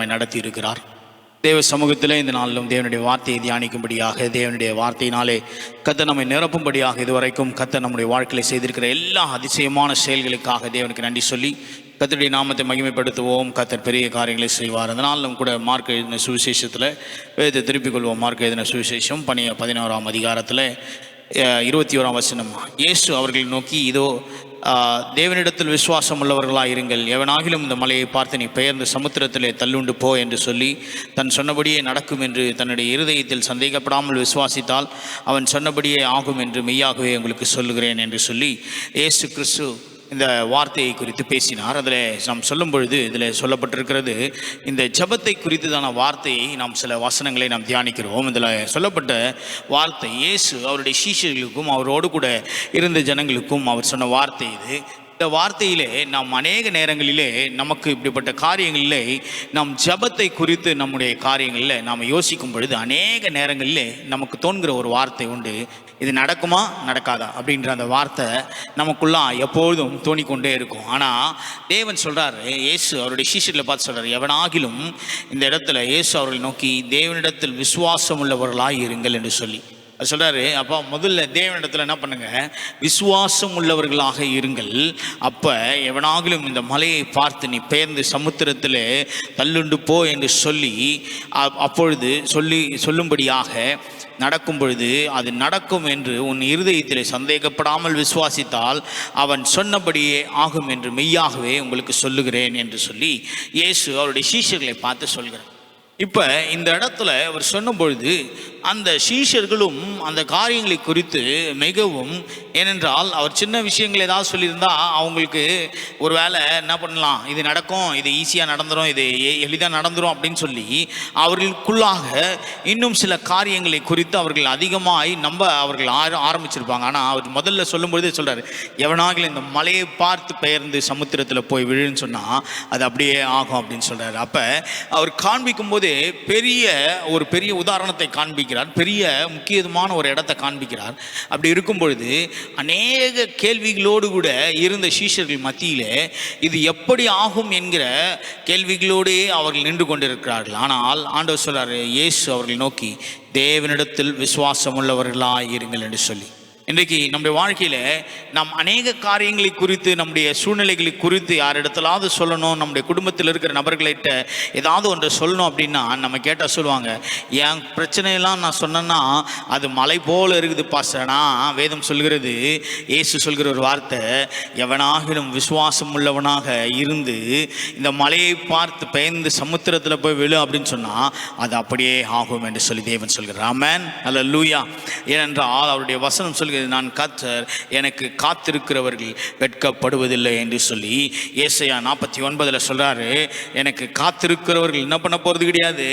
நம்மை நடத்தி இருக்கிறார் தேவ சமூகத்தில் இந்த நாளிலும் தேவனுடைய வார்த்தையை தியானிக்கும்படியாக தேவனுடைய வார்த்தையினாலே கத்த நம்மை நிரப்பும்படியாக இதுவரைக்கும் கத்த நம்முடைய வாழ்க்கையில் செய்திருக்கிற எல்லா அதிசயமான செயல்களுக்காக தேவனுக்கு நன்றி சொல்லி கத்தருடைய நாமத்தை மகிமைப்படுத்துவோம் கத்தர் பெரிய காரியங்களை செய்வார். அதனாலும் கூட மார்க் எழுதின சுவிசேஷத்தில் வேதத்தை திருப்பிக் கொள்வோம். மார்க் எழுதின சுவிசேஷம் பனி பதினோராம் அதிகாரத்தில் இருபத்தி ஓராம் வசனம். இயேசு அவர்களை நோக்கி இதோ தேவனிடத்தில் விசுவாசம் உள்ளவர்களாக இருங்கள் எவனாகிலும் இந்த மலையை பார்த்து நீ பெயர்ந்து சமுத்திரத்திலே தள்ளுண்டு போ என்று சொல்லி தன் சொன்னபடியே நடக்கும் என்று தன்னுடைய இருதயத்தில் சந்தேகப்படாமல் விசுவாசித்தால் அவன் சொன்னபடியே ஆகும் என்று மெய்யாகவே உங்களுக்கு சொல்லுகிறேன் என்று சொல்லி ஏசு கிறிஸ்து இந்த வார்த்தையை குறித்து பேசினார். அதில் நாம் சொல்லும் பொழுது இதில் சொல்லப்பட்டிருக்கிறது இந்த ஜெபத்தை குறித்ததான வார்த்தையை நாம் சில வசனங்களை நாம் தியானிக்கிறோம். இதில் சொல்லப்பட்ட வார்த்தை இயேசு அவருடைய சீஷர்களுக்கும் அவரோடு கூட இருந்த ஜனங்களுக்கும் அவர் சொன்ன வார்த்தை இது. இந்த வார்த்தையிலே நாம் அநேக நேரங்களிலே நமக்கு இப்படிப்பட்ட காரியங்களிலே நாம் ஜெபத்தை குறித்து நம்முடைய காரியங்களில் நாம் யோசிக்கும் பொழுது அநேக நேரங்களிலே நமக்கு தோன்கிற ஒரு வார்த்தை உண்டு. இது நடக்குமா? நடக்காதா? அப்படின்ற அந்த வார்த்தை நமக்குள்ளா எப்பொழுதும் தோணிக்கொண்டே இருக்கும். ஆனால் தேவன் சொல்கிறாரு இயேசு அவருடைய சீஷர்களை பார்த்து சொல்கிறார் எவனாகிலும் இந்த இடத்துல இயேசு அவர்களை நோக்கி தேவனிடத்தில் விசுவாசம் உள்ளவர்களாக இருங்கள் என்று சொல்லி. அது சொல்கிறாரு அப்போ முதல்ல தேவனிடத்தில் என்ன பண்ணுங்க? விசுவாசம் உள்ளவர்களாக இருங்கள். அப்போ எவனாகிலும் இந்த மலையை பார்த்து நீ பெயர்ந்து சமுத்திரத்தில் தள்ளுண்டு போ என்று சொல்லி அப்பொழுது சொல்லி சொல்லும்படியாக நடக்கும் பொழுது அது நடக்கும் என்று உன் இருதயத்தில் சந்தேகப்படாமல் விசுவாசித்தால் அவன் சொன்னபடியே ஆகும் என்று மெய்யாகவே உங்களுக்கு சொல்லுகிறேன் என்று சொல்லி இயேசு அவருடைய சீஷர்களை பார்த்து சொல்கிறார். இப்போ இந்த இடத்துல அவர் சொன்னபொழுது அந்த சீஷர்களும் அந்த காரியங்களை குறித்து மிகவும் ஏனென்றால் அவர் சின்ன விஷயங்கள் ஏதாவது சொல்லியிருந்தா அவங்களுக்கு ஒரு வேளை என்ன பண்ணலாம்? இது நடக்கும் இது ஈஸியாக நடந்துடும் இது எளிதாக நடந்துரும் அப்படின்னு சொல்லி அவர்களுக்குள்ளாக இன்னும் சில காரியங்களை குறித்து அவர்கள் அதிகமாய் நம்ப அவர்கள் ஆர- ஆரம்பிச்சிருப்பாங்க. ஆனால் அவர் முதல்ல சொல்லும்பொழுதே சொல்கிறார் எவனாகிலும் இந்த மலையை பார்த்து பெயர்ந்து சமுத்திரத்தில் போய் விழுன்னு சொன்னால் அது அப்படியே ஆகும் அப்படின்னு சொல்கிறார் அப்போ அவர் காண்பிக்கும்போது பெரிய ஒரு பெரிய உதாரணத்தை காண்பிக்கிறார். பெரிய முக்கியமான ஒரு இடத்தை காண்பிக்கிறார். அப்படி இருக்கும் பொழுது அநேக கேள்விகளோடு கூட இருந்த சீஷர்கள் மத்தியிலே இது எப்படி ஆகும் என்கிற கேள்விகளோடே அவர்கள் நின்று கொண்டிருக்கிறார்கள். ஆனால் ஆண்டவர் சொல்றாரு இயேசு அவர்கள் நோக்கி தேவனிடத்தில் விசுவாசம் உள்ளவர்களாக இருங்கள் என்று சொல்லி. இன்றைக்கு நம்முடைய வாழ்க்கையில் நாம் அநேக காரியங்களை குறித்து நம்முடைய சூழ்நிலைகளை குறித்து யாரிடத்திலாவது சொல்லணும் நம்முடைய குடும்பத்தில் இருக்கிற நபர்கள்கிட்ட ஏதாவது ஒன்று சொல்லணும் அப்படின்னா நம்ம கேட்டால் சொல்லுவாங்க என் பிரச்சனையெல்லாம் நான் சொன்னேன்னா அது மலை போல் இருக்குது பாசனா வேதம் சொல்கிறது இயேசு சொல்கிற ஒரு வார்த்தை எவனாகிலும் விசுவாசம் உள்ளவனாக இருந்து இந்த மலையை பார்த்து பெயர்ந்து சமுத்திரத்தில் போய் விழு அப்படின்னு சொன்னால் அது அப்படியே ஆகும் என்று சொல்லி தேவன் சொல்கிறார். ஆமென். அல்ல லூயா ஏனென்றால் அவருடைய வசனம் சொல்கிற நான் கத்தர் எனக்கு காத்திருக்கிறவர்கள் வெட்கப்படுவதில்லை என்று சொல்லி ஏசையா நாற்பத்தி ஒன்பதில் சொல்கிறாரு எனக்கு காத்திருக்கிறவர்கள் என்ன பண்ண போகிறது கிடையாது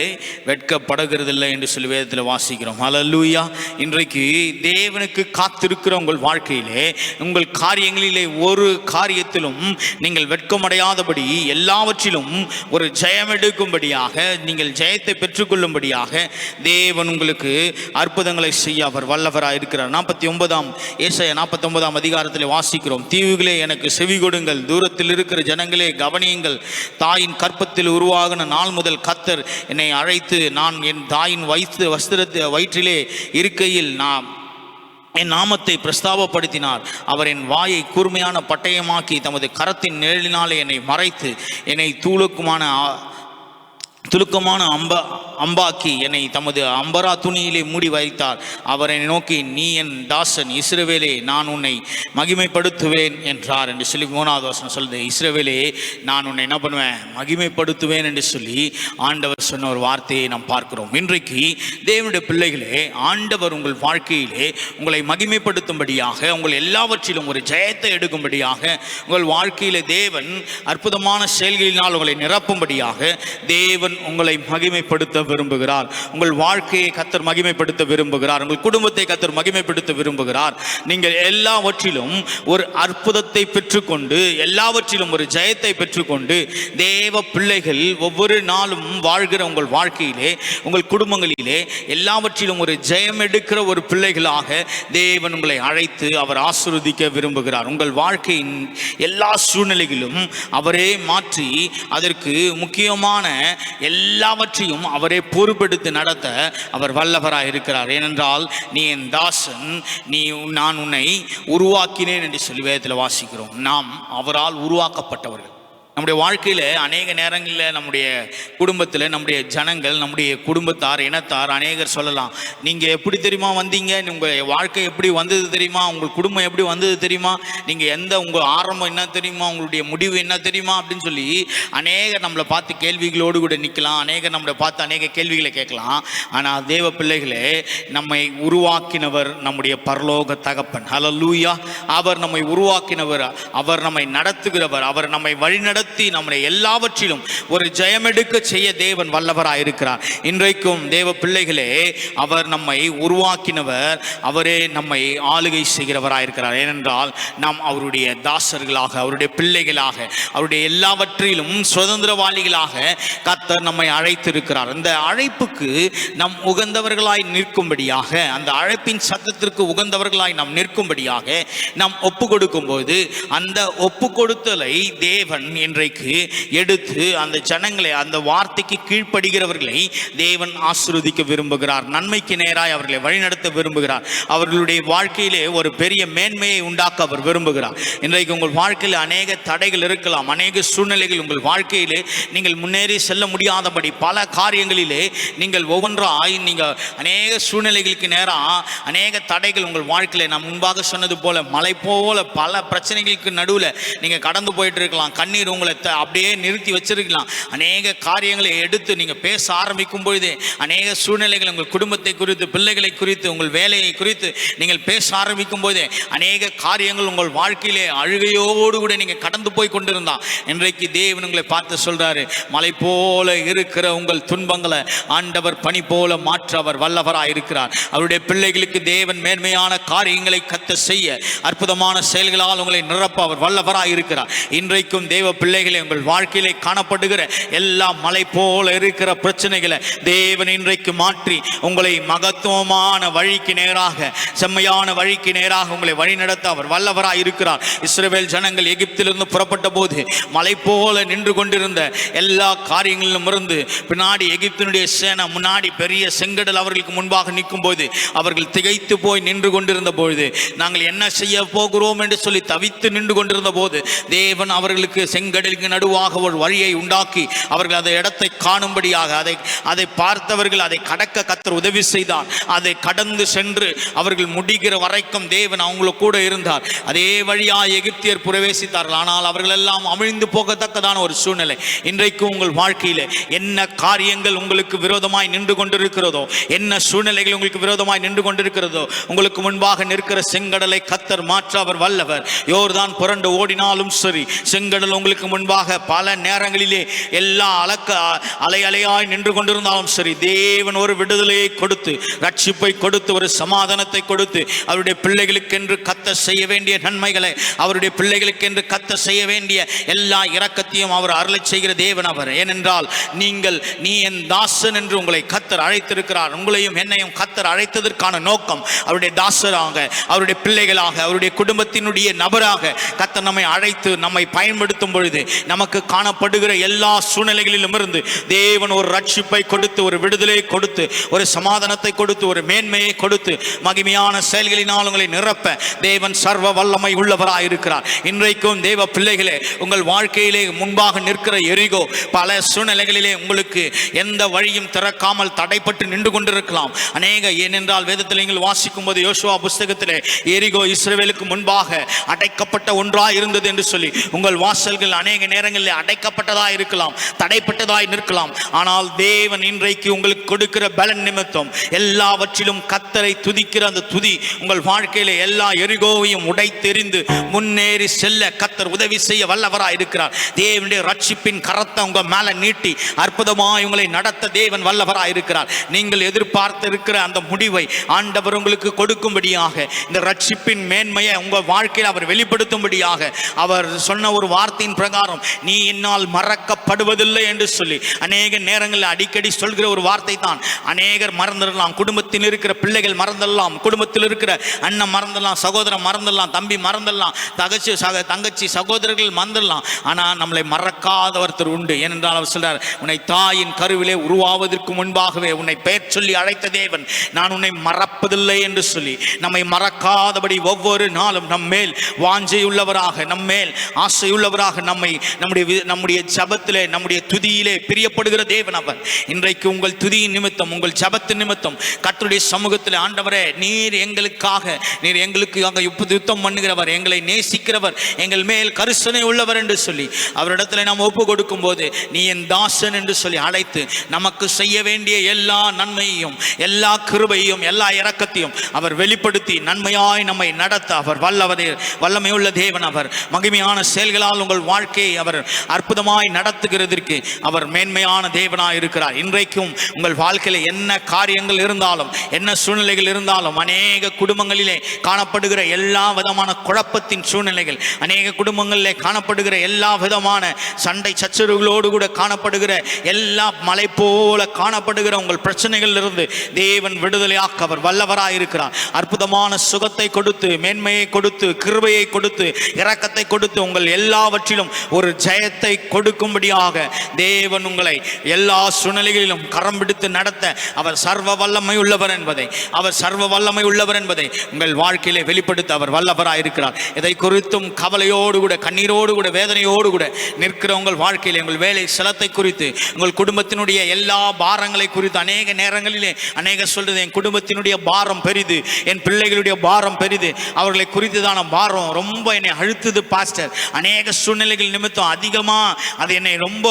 வெட்கப்படுகிறதில்லை என்று சொல்லி வேதத்தில் வாசிக்கிறோம். அலல்லூயா இன்றைக்கு தேவனுக்கு காத்திருக்கிற உங்கள் வாழ்க்கையிலே உங்கள் காரியங்களிலே ஒரு காரியத்திலும் நீங்கள் வெட்கமடையாதபடி எல்லாவற்றிலும் ஒரு ஜெயம் எடுக்கும்படியாக நீங்கள் ஜெயத்தை பெற்றுக்கொள்ளும்படியாக தேவன் உங்களுக்கு அற்புதங்களை செய்ய அவர் வல்லவராக இருக்கிறார் நாற்பத்தி ஒன்பதாம் ஏசாய நாற்பத்தொன்பதாம் அதிகாரத்தில் வாசிக்கிறோம். தீவுகளே எனக்கு செவி கொடுங்கள். தூரத்தில் இருக்கிற ஜனங்களே கவனியுங்கள். தாயின் கற்பத்தில் உருவாகின நாள் முதல் கத்தர் என்னை அழைத்து நான் என் தாயின் வயிற்று வஸ்திரத்து வயிற்றிலே இருக்கையில் நான் என் நாமத்தை பிரஸ்தாபப்படுத்தினார். அவர் என் வாயை கூர்மையான பட்டயமாக்கி தமது கரத்தின் நிழலினாலே என்னை மறைத்து என்னை தூளுக்குமான துலுக்கமான அம்பா அம்பாக்கி என்னை தமது அம்பரா துணியிலே மூடி வைத்தார். அவரை நோக்கி நீ என் தாசன் இஸ்ரவேலே நான் உன்னை மகிமைப்படுத்துவேன் என்றார் என்று சொல்லி மூணாவது வசனம் சொல்லுது. இஸ்ரவேலே நான் உன்னை என்ன பண்ணுவேன்? மகிமைப்படுத்துவேன் என்று சொல்லி ஆண்டவர் சொன்ன ஒரு வார்த்தையை நாம் பார்க்கிறோம். இன்றைக்கு தேவனுடைய பிள்ளைகளே ஆண்டவர் உங்கள் வாழ்க்கையிலே உங்களை மகிமைப்படுத்தும்படியாக உங்கள் எல்லாவற்றிலும் ஒரு ஜெயத்தை எடுக்கும்படியாக உங்கள் வாழ்க்கையிலே தேவன் அற்புதமான செயல்களினால் உங்களை நிரப்பும்படியாக தேவன் உங்களை மகிமைப்படுத்த விரும்புகிறார். உங்கள் வாழ்க்கையை கத்தர் மகிமைப்படுத்த விரும்புகிறார். உங்கள் குடும்பத்தை கத்தர் மகிமைப்படுத்த விரும்புகிறார். நீங்கள் எல்லாவற்றிலும் ஒரு அற்புதத்தை பெற்றுக்கொண்டு எல்லாவற்றிலும் ஒரு ஜெயத்தை பெற்றுக்கொண்டு தேவ பிள்ளைகள் ஒவ்வொரு நாளும் வாழ்கிற உங்கள் வாழ்க்கையிலே உங்கள் குடும்பங்களிலே எல்லாவற்றிலும் ஒரு ஜெயம் எடுக்கிற ஒரு பிள்ளைகளாக தேவன் உங்களை அழைத்து அவர் ஆசிர்வதிக்க விரும்புகிறார். உங்கள் வாழ்க்கையின் எல்லா சூழ்நிலைகளிலும் அவரே மாற்றி அதற்கு முக்கியமான எல்லாவற்றையும் அவரே பொறுப்பெடுத்து நடத்த அவர் வல்லவராக இருக்கிறார். ஏனென்றால் நீ என் தாசன் நீ நான் உன்னை உருவாக்கினேன் என்று சொல்லி வேதத்தில் வாசிக்கிறோம். நாம் அவரால் உருவாக்கப்பட்டவர்கள். நம்முடைய வாழ்க்கையில் அநேக நேரங்களில் நம்முடைய குடும்பத்தில் நம்முடைய ஜனங்கள் நம்முடைய குடும்பத்தார் இனத்தார் அநேகர் சொல்லலாம். நீங்கள் எப்படி தெரியுமா வந்தீங்க? உங்கள் வாழ்க்கை எப்படி வந்தது தெரியுமா? உங்கள் குடும்பம் எப்படி வந்தது தெரியுமா? நீங்கள் எந்த உங்கள் ஆரம்பம் என்ன தெரியுமா? உங்களுடைய முடிவு என்ன தெரியுமா? அப்படின்னு சொல்லி அநேக நம்மளை பார்த்து கேள்விகளோடு கூட நிற்கலாம். அநேக நம்மளை பார்த்து அநேக கேள்விகளை கேட்கலாம். ஆனால் தேவ பிள்ளைகளே நம்மை உருவாக்கினவர் நம்முடைய பரலோக தகப்பன். ஹalleluya அவர் நம்மை உருவாக்கினவர். அவர் நம்மை நடத்துகிறவர். அவர் நம்மை வழிநடத்தி நம்முடைய எல்லாவற்றிலும் ஒரு ஜெயமெடுக்க செய்ய தேவன் வல்லவராயிருக்கிறார் இன்றைக்கும் தேவ பிள்ளைகளே அவர் நம்மை உருவாக்கினவர் அவரே நம்மை ஆளுகை செய்கிறவராயிருக்கிறார் ஏனென்றால் நாம் அவருடைய தாசர்களாக அவருடைய பிள்ளைகளாக அவருடைய எல்லாவற்றிலும் சுதந்திரவாளிகளாக கத்தர் நம்மை அழைத்திருக்கிறார். அந்த அழைப்புக்கு நம் உகந்தவர்களாய் நிற்கும்படியாக அந்த அழைப்பின் சத்தத்திற்கு உகந்தவர்களாய் நாம் நிற்கும்படியாக நாம் ஒப்பு கொடுக்கும்போது அந்த ஒப்பு கொடுத்தலை தேவன் இன்றைக்கு எடுத்து அந்த ஜனங்களை அந்த வார்த்தைக்கு கீழ்ப்படுகிறவர்களை தேவன் ஆசீர்வதிக்க விரும்புகிறார். நன்மைக்கு நேராய் அவர்களை வழிநடத்த விரும்புகிறார். அவர்களுடைய வாழ்க்கையிலே ஒரு பெரிய மேன்மையை உண்டாக்க அவர் விரும்புகிறார். இன்றைக்கு உங்கள் வாழ்க்கையில் அநேக தடைகள் இருக்கலாம். அநேக சூழ்நிலைகள் உங்கள் வாழ்க்கையிலே நீங்கள் முன்னேறி செல்ல முடியாதபடி பல காரியங்களிலே நீங்கள் ஒவ்வொன்றாய் நீங்கள் அநேக சூழ்நிலைகளுக்கு நேராக அநேக தடைகள் உங்கள் வாழ்க்கையில. நான் முன்பாக சொன்னது போல மலை போல பல பிரச்சனைகளுக்கு நடுவில் நீங்கள் கடந்து போயிட்டு இருக்கலாம். கண்ணீர் உங்களை அப்படியே நிறுத்தி வச்சிருக்கலாம். அநேக காரியங்களை எடுத்து நீங்கள் பேச ஆரம்பிக்கும் பொழுது அநேக சூழ்நிலைகள் உங்கள் குடும்பத்தை குறித்து பிள்ளைகளை குறித்து உங்கள் வேலையை குறித்து நீங்கள் பேச ஆரம்பிக்கும் போதே அநேக காரியங்கள் உங்கள் வாழ்க்கையிலே அழுகையோடு கூட நீங்கள் கடந்து போய் கொண்டிருந்தா இன்றைக்கு தேவன் உங்களை பார்த்து சொல்றாரு மலை போல இருக்கிற உங்கள் துன்பங்களை ஆண்டவர் பணி போல மாற்ற அவர் வல்லவராக இருக்கிறார். அவருடைய பிள்ளைகளுக்கு தேவன் மேன்மையான காரியங்களை கத்த செய்ய அற்புதமான செயல்களால் உங்களை நிரப்ப அவர் வல்லவராக இருக்கிறார். இன்றைக்கும் தேவ பிள்ளைகளை உங்கள் வாழ்க்கையிலே காணப்படுகிற எல்லா மலை போல இருக்கிற பிரச்சனைகளை தேவன் இன்றைக்கு மாற்றி உங்களை மகத்துவமான வழிக்கு நேராக செம்மையான வழிக்கு நேராக உங்களை வழிநடத்த அவர் வல்லவராய் இருக்கிறார். இஸ்ரேல் ஜனங்கள் எகிப்திலிருந்து புறப்பட்ட போது மலை போல நின்று கொண்டிருந்த எல்லா காரியங்களிலும் இருந்து பின்னாடி எகிப்தினுடைய சேனை முன்னாடி பெரிய செங்கடல் அவர்களுக்கு முன்பாக நிற்கும் போது அவர்கள் திகைத்து போய் நின்று கொண்டிருந்த பொழுது நாங்கள் என்ன செய்ய போகிறோம்? என்று சொல்லி தவித்து நின்று கொண்டிருந்த போது தேவன் அவர்களுக்கு பெருங்கடலுக்கு நடுவாக ஒரு வழியை உண்டாக்கி அவர்கள் அந்த இடத்தை காணும்படியாக அதை அதை பார்த்தவர்கள் அதை கடக்க கத்தர் உதவி செய்தார். அதை கடந்து சென்று அவர்கள் முடிகிற வரைக்கும் தேவன் அவங்கள கூட இருந்தார். அதே வழியாக எகிப்தியர் பிரவேசித்தார்கள். ஆனால் அவர்கள் எல்லாம் அமிழ்ந்து போகத்தக்கதான ஒரு சூழ்நிலை. இன்றைக்கு உங்கள் வாழ்க்கையில் என்ன காரியங்கள் உங்களுக்கு விரோதமாய் நின்று கொண்டிருக்கிறதோ என்ன சூழ்நிலைகள் உங்களுக்கு விரோதமாய் நின்று கொண்டிருக்கிறதோ உங்களுக்கு முன்பாக நிற்கிற செங்கடலை கத்தர் மாற்ற அவர் வல்லவர். யோர்தான் புரண்டு ஓடினாலும் சரி செங்கடல் உங்களுக்கு முன்பாக பல நேரங்களிலே எல்லா அலக்க அலை அலையாய் நின்று கொண்டிருந்தாலும் சரி தேவன் ஒரு விடுதலையை கொடுத்து ரட்சிப்பை கொடுத்து ஒரு சமாதானத்தை கொடுத்து அவருடைய பிள்ளைகளுக்கென்று கத்த செய்ய வேண்டிய நன்மைகளை அவருடைய பிள்ளைகளுக்கென்று கத்த செய்ய வேண்டிய எல்லா இரக்கத்தையும் அவர் அருளை செய்கிற தேவன் அவர். ஏனென்றால் நீங்கள் நீ என் தாசன் என்று உங்களை கத்தர் அழைத்திருக்கிறார். உங்களையும் என்னையும் கத்தர் அழைத்ததற்கான நோக்கம் அவருடைய தாசராக அவருடைய பிள்ளைகளாக அவருடைய குடும்பத்தினுடைய நபராக கத்தர் நம்மை அழைத்து நம்மை பயன்படுத்தும் பொழுது நமக்கு காணப்படுகிற எல்லா சூழ்நிலைகளிலும் இருந்து தேவன் ஒரு ரட்சிப்பை கொடுத்து ஒரு விடுதலை கொடுத்து ஒரு சமாதானத்தை கொடுத்து ஒரு மேன்மையை கொடுத்து மகிமையான செயல்களினால் உங்களை நிரப்ப தேவன் சர்வ வல்லமை உள்ளவராக இருக்கிறார். இன்றைக்கும் தேவ பிள்ளைகளே உங்கள் வாழ்க்கையிலே முன்பாக நிற்கிற எரிகோ பல சூழ்நிலைகளிலே உங்களுக்கு எந்த வழியும் திறக்காமல் தடைப்பட்டு நின்று கொண்டிருக்கலாம். அநேக ஏனென்றால் வேதத்தில் நீங்கள் வாசிக்கும் போது யோசுவா புஸ்தகத்திலே எரிகோ இஸ்ரேலுக்கு முன்பாக அடைக்கப்பட்ட ஒன்றாக இருந்தது என்று சொல்லி உங்கள் வாசல்கள் அநேக நேரங்களில் அடைக்கப்பட்டதாக இருக்கலாம் தடைப்பட்டதாய் நிற்கலாம். ஆனால் தேவன் இன்றைக்கு உங்களுக்கு கொடுக்கிற பலன் நிமித்தம் எல்லாவற்றிலும் கத்தரை துதிக்கிற அந்த துதி உங்கள் வாழ்க்கையில எல்லா எரிகோவையும் உடைத்தெறிந்து முன்னேறி செல்ல கத்தர் உதவி செய்ய வல்லவராக இருக்கிறார். தேவனுடைய ரட்சிப்பின் கரத்தை உங்க மேல நீட்டி அற்புதமாய் உங்களை நடத்த தேவன் வல்லவராக இருக்கிறார். நீங்கள் எதிர்பார்த்து இருக்கிற அந்த முடிவை ஆண்டவர் உங்களுக்கு கொடுக்கும்படியாக இந்த ரட்சிப்பின் மேன்மையை உங்கள் வாழ்க்கையில் அவர் வெளிப்படுத்தும்படியாக அவர் சொன்ன ஒரு வார்த்தையின் பிரகாரம் பிரகாரம் நீ என்னால் மறக்கப்படுவதில்லை என்று சொல்லி அநேக நேரங்களில் அடிக்கடி சொல்கிற ஒரு வார்த்தை தான். அநேகர் மறந்துடலாம் குடும்பத்தில் இருக்கிற பிள்ளைகள் மறந்துடலாம் குடும்பத்தில் இருக்கிற அண்ணன் மறந்துடலாம் சகோதரன் மறந்துடலாம் தம்பி மறந்துடலாம் தகச்சி சக தங்கச்சி சகோதரர்கள் மறந்துடலாம். ஆனால் நம்மளை மறக்காத ஒருத்தர் உண்டு. ஏனென்றால் அவர் சொல்றார் உன்னை தாயின் கருவிலே உருவாவதற்கு முன்பாகவே உன்னை பெயர் சொல்லி அழைத்த தேவன். நான் உன்னை மறப்பதில்லை என்று சொல்லி நம்மை மறக்காதபடி ஒவ்வொரு நாளும் நம் மேல் வாஞ்சையுள்ளவராக நம் மேல் ஆசையுள்ளவராக நம்மை நம்முடைய நம்முடைய ஜபத்திலே நம்முடைய துதியிலே பிரியப்படுகிற தேவன் அவர். இன்றைக்கு உங்கள் துதியின் நிமித்தம் உங்கள் ஜபத்து நிமித்தம் கர்த்தருடைய சமூகத்தில் ஆண்டவரே நீர் எங்களுக்காக நீர் எங்களுக்கு அங்கே யுத்தம் பண்ணுகிறவர் எங்களை நேசிக்கிறவர் எங்கள் மேல் கரிசனை உள்ளவர் என்று சொல்லி அவரிடத்துல நாம் ஒப்பு கொடுக்கும் போது நீ என் தாசன் என்று சொல்லி அழைத்து நமக்கு செய்ய வேண்டிய எல்லா நன்மையையும் எல்லா கிருபையும் எல்லா இரக்கத்தையும் அவர் வெளிப்படுத்தி நன்மையாய் நம்மை நடத்த அவர் வல்லவரே வல்லமையுள்ள தேவன் அவர். மகிமையான செயல்களால் உங்கள் வாழ்க்கை வாழ்க்கையை அவர் அற்புதமாய் நடத்துகிறதற்கு அவர் மேன்மையான தேவனாய் இருக்கிறார். இன்றைக்கும் உங்கள் வாழ்க்கையில் என்ன காரியங்கள் இருந்தாலும் என்ன சூழ்நிலைகள் இருந்தாலும் அநேக குடும்பங்களிலே காணப்படுகிற எல்லா விதமான குழப்பத்தின் சூழ்நிலைகள் அநேக குடும்பங்களிலே காணப்படுகிற எல்லா விதமான சண்டை சச்சரவுகளோடு கூட காணப்படுகிற எல்லா மலை போல காணப்படுகிற உங்கள் பிரச்சனைகளிலிருந்து தேவன் விடுதலையாக்க அவர் வல்லவராய் இருக்கிறார். அற்புதமான சுகத்தை கொடுத்து மேன்மையை கொடுத்து கிருபையை கொடுத்து இரக்கத்தை கொடுத்து உங்கள் எல்லாவற்றிலும் ஒரு ஜெயத்தை கொடுக்கும்படியாக தேவன் உங்களை எல்லா சூழ்நிலைகளிலும் கரம் பிடித்து நடத்த அவர் சர்வ வல்லமை உள்ளவர் என்பதை அவர் சர்வ வல்லமை உள்ளவர் என்பதை உங்கள் வாழ்க்கையிலே வெளிப்படுத்த அவர் வல்லவராக இருக்கிறார். இதை குறித்தும் கவலையோடு கூட கண்ணீரோடு கூட வேதனையோடு கூட நிற்கிற உங்கள் வாழ்க்கையிலே உங்கள் வேலை சிலத்தை குறித்து உங்கள் குடும்பத்தினுடைய எல்லா பாரங்களை குறித்து அநேக நேரங்களிலே அநேக சொல்றது என் குடும்பத்தினுடைய பாரம் பெரிது என் பிள்ளைகளுடைய பாரம் பெரிது அவர்களை குறித்துதான பாரம் ரொம்ப என்னை அழுத்துது பாஸ்டர். அநேக சூழ்நிலைகள் நிமித்தம் அதிகமாக அது என்னை ரொம்ப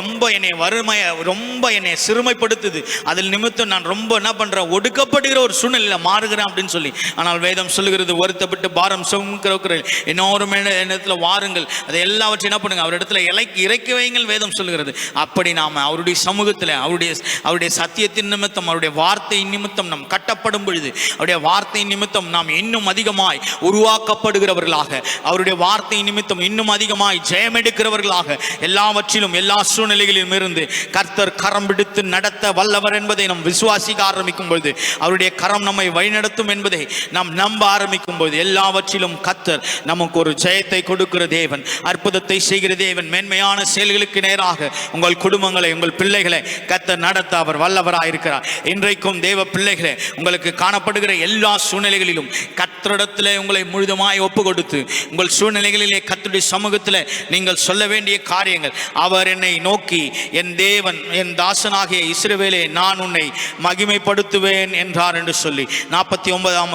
ரொம்ப என்னை வறுமைய ரொம்ப என்னை சிறுமைப்படுத்துது. அதில் நிமித்தம் நான் ரொம்ப என்ன பண்ணுறேன் ஒடுக்கப்படுகிற ஒரு சூழ்நிலையில மாறுகிறேன் அப்படின்னு சொல்லி. ஆனால் வேதம் சொல்லுகிறது வருத்தப்பட்டு பாரம் சுமக்கிறவர்கள் இன்னொரு இடத்துல வாருங்கள். அதை எல்லாவற்றையும் என்ன பண்ணுங்க அவர் இடத்துல இலக்கி இறக்கி வைங்கள் வேதம் சொல்லுகிறது. அப்படி நாம் அவருடைய சமூகத்தில் அவருடைய அவருடைய சத்தியத்தின் நிமித்தம் அவருடைய வார்த்தை நிமித்தம் நாம் கட்டப்படும் பொழுது அவருடைய வார்த்தை நிமித்தம் நாம் இன்னும் அதிகமாய் உருவாக்கப்படுகிறவர்களாக அவருடைய வார்த்தை நிமித்தம் இன்னும் அதிகமாய் ஜெயம் எடுக்கிறவர்களாக எல்லாவற்றிலும் எல்லா சூழ்நிலைகளிலும் இருந்து கர்த்தர் கரம் பிடித்து நடத்த வல்லவர் என்பதை நாம் விசுவாசிக்க ஆரம்பிக்கும் பொழுது அவருடைய கரம் நம்மை வழிநடத்தும் என்பதை நாம் நம்ப ஆரம்பிக்கும் பொழுது எல்லாவற்றிலும் கர்த்தர் நமக்கு ஒரு ஜெயத்தை கொடுக்கிற தேவன் அற்புதத்தை செய்கிற தேவன் மேன்மையான செயல்களுக்கு நேராக உங்கள் குடும்பங்களை உங்கள் பிள்ளைகளை கர்த்தர் நடத்த அவர் வல்லவராயிருக்கிறார். இன்றைக்கும் தேவ பிள்ளைகளே உங்களுக்கு காணப்படுகிற எல்லா சூழ்நிலைகளிலும் கர்த்தரிடத்திலே உங்களை முழுதுமாய் ஒப்பு கொடுத்து உங்கள் சூழ்நிலைகளிலே கத்துடைய சமூகத்தில் நீங்கள் சொல்ல வேண்டிய காரியங்கள். அவர் என்னை நோக்கி என் தேவன் என் தாசனாகிய இஸ்ரவேலே நான் உன்னை மகிமைப்படுத்துவேன் என்றார் என்று சொல்லி. நாற்பத்தி ஒன்பதாம்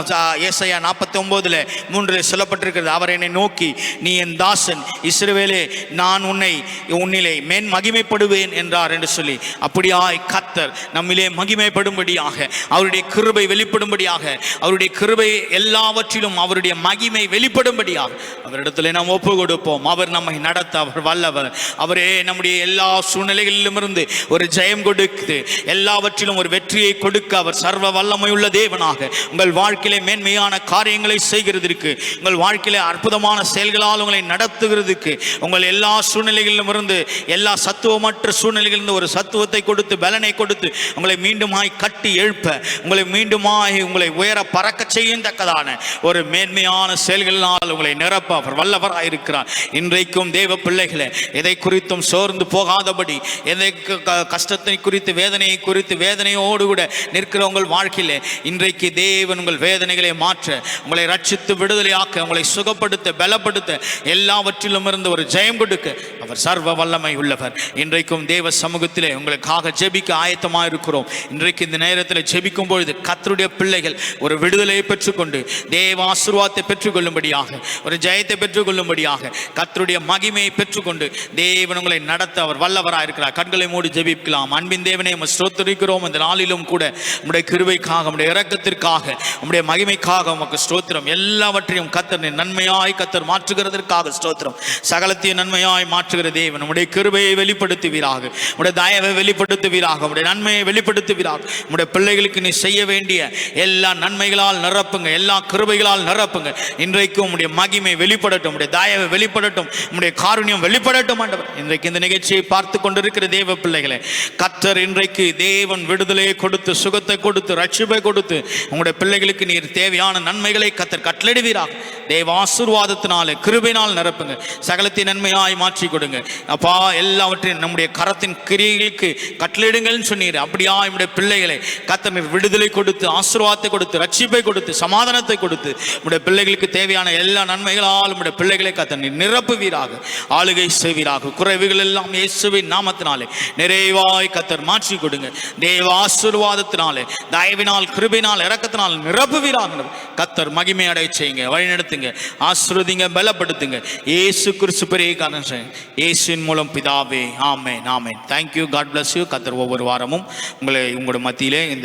ஏசையா நாற்பத்தி ஒன்பதுல மூன்றில் சொல்லப்பட்டிருக்கிறது அவர் என்னை நோக்கி நீ என் தாசன் இஸ்ரவேலே நான் உன்னை உன்னிலே மேன் மகிமைப்படுவேன் என்றார் என்று சொல்லி. அப்படியாய் கத்தர் நம்மிலே மகிமைப்படும்படியாக அவருடைய கிருபை வெளிப்படும்படியாக அவருடைய கிருபை எல்லாவற்றிலும் அவருடைய மகிமை வெளிப்படும்படியாக அவரிடத்தில் நாம் ஒப்பு கொடுப்போம் அவர் நம்மை நடத்த அவர் வல்லவர். அவரே நம்முடைய எல்லா சூழ்நிலைகளிலும் இருந்து ஒரு ஜெயம் கொடுத்து எல்லாவற்றிலும் ஒரு வெற்றியை கொடுக்க அவர் சர்வ வல்லமையுள்ள தேவனாக. உங்கள் வாழ்க்கையிலே மேன்மையான காரியங்களை செய்கிறதற்கு உங்கள் வாழ்க்கையிலே அற்புதமான செயல்களால் உங்களை நடத்துகிறதுக்கு உங்கள் எல்லா சூழ்நிலைகளிலும் இருந்து எல்லா சத்துவமற்ற சூழ்நிலைகளிலிருந்து ஒரு சத்துவத்தை கொடுத்து பலனை கொடுத்து உங்களை மீண்டுமாய் கட்டி எழுப்ப உங்களை மீண்டுமாய் உங்களை உயர பறக்க செய்யத்தக்கதான ஒரு மேன்மையான செயல்களினால் உங்களை நிரப்ப அவர் வல்லவராக இருக்கிறார் இன்றைக்கும் தேவ பிள்ளைகளை எதை குறித்தும் சோர்ந்து போகாதபடி எதை க- க- கஷ்டத்தை குறித்து வேதனையை குறித்து வேதனையோடு கூட நிற்கிற உங்கள் வாழ்க்கையில் இன்றைக்கு தேவன் உங்கள் வேதனைகளை மாற்ற உங்களை ரட்சித்து விடுதலையாக்க உங்களை சுகப்படுத்த பலப்படுத்த எல்லாவற்றிலும் இருந்து ஒரு ஜெயம் கொடுக்க அவர் சர்வ வல்லமை உள்ளவர். இன்றைக்கும் தேவ சமூகத்திலே உங்களுக்காக ஜெபிக்க ஆயத்தமாக இருக்கிறோம் இன்றைக்கு இந்த நேரத்தில் ஜெபிக்கும் பொழுது கத்தருடைய பிள்ளைகள் ஒரு விடுதலையை பெற்றுக்கொண்டு தேவ ஆசீர்வாதத்தை பெற்றுக்கொள்ளும்படியாக ஒரு ஜெயத்தை பெற்றுக்கொள்ளும்படியாக கத்தருடைய கர்த்தருடைய மகிமையை பெற்றுக்கொண்டு தேவன் உங்களை நடத்த அவர் வல்லவராக இருக்கிறார். கண்களை மூடி ஜெபிக்கலாம். அன்பின் தேவனை நம்ம ஸ்ரோத்தரிக்கிறோம் இந்த நாளிலும் கூட உம்முடைய கிருவைக்காக உம்முடைய இறக்கத்திற்காக உம்முடைய மகிமைக்காக உமக்கு ஸ்தோத்திரம். எல்லாவற்றையும் கத்தர் நன்மையாய் கத்தர் மாற்றுகிறதற்காக ஸ்தோத்திரம். சகலத்தையும் நன்மையாய் மாற்றுகிற தேவன் நம்முடைய கிருபையை வெளிப்படுத்துவீராக. உடைய தயவை வெளிப்படுத்துவீராக. உடைய நன்மையை வெளிப்படுத்துவீராக. உம்முடைய பிள்ளைகளுக்கு நீ செய்ய வேண்டிய எல்லா நன்மைகளால் நிரப்புங்க. எல்லா கிருபை கிருபைகளால் நிரப்புங்க. இன்றைக்கும் உடைய மகிமை வெளிப்படட்டும். உடைய தயவை வெளிப்படட்டும். உடைய காரணியம் வெளிப்படட்டும் ஆண்டவர். இன்றைக்கு இந்த நிகழ்ச்சியை பார்த்து கொண்டிருக்கிற தேவ பிள்ளைகளே கத்தர் இன்றைக்கு தேவன் விடுதலையை கொடுத்து சுகத்தை கொடுத்து ரட்சிப்பை கொடுத்து உங்களுடைய பிள்ளைகளுக்கு நீர் தேவையான நன்மைகளை கத்தர் கட்டளிடுவீராக தேவ ஆசீர்வாதத்தினாலே கிருபினால் நிரப்புங்க. சகலத்தை நன்மையாய் மாற்றி கொடுங்க. அப்பா எல்லாவற்றையும் நம்முடைய கரத்தின் கிரியைகளுக்கு கட்டளிடுங்கள்னு சொன்னீர். அப்படியா நம்முடைய பிள்ளைகளை கத்தர் விடுதலை கொடுத்து ஆசீர்வாதத்தை கொடுத்து ரட்சிப்பை கொடுத்து சமாதானத்தை கொடுத்து உடைய பிள்ளைகளுக்கு தேவையான எல்லா நன்மைகளால் உடைய பிள்ளைகளை கத்த நீர் நிரப்புவீராக ஆளுகை செய்வீராக. குறைவுகள் எல்லாம் இயேசுவின் நாமத்தினாலே. நிறைவாய் கத்தர் மாற்றி கொடுங்க. தேவ ஆசீர்வாதத்தினாலே தயவினால் கிருபினால் இறக்கத்தினால் நிரப்புவீராக. கத்தர் மகிமை அடைய செய்யுங்க. வழிநடத்துங்க ஆசிர்வதிங்க பலப்படுத்துங்க. இயேசு கிறிஸ்து பெரிய காரணம் இயேசுவின் மூலம் பிதாவே. ஆமே amen. Thank you God bless you Qatar ஒவ்வொரு வாரமும் உங்களை உங்களோட மத்தியிலே இந்த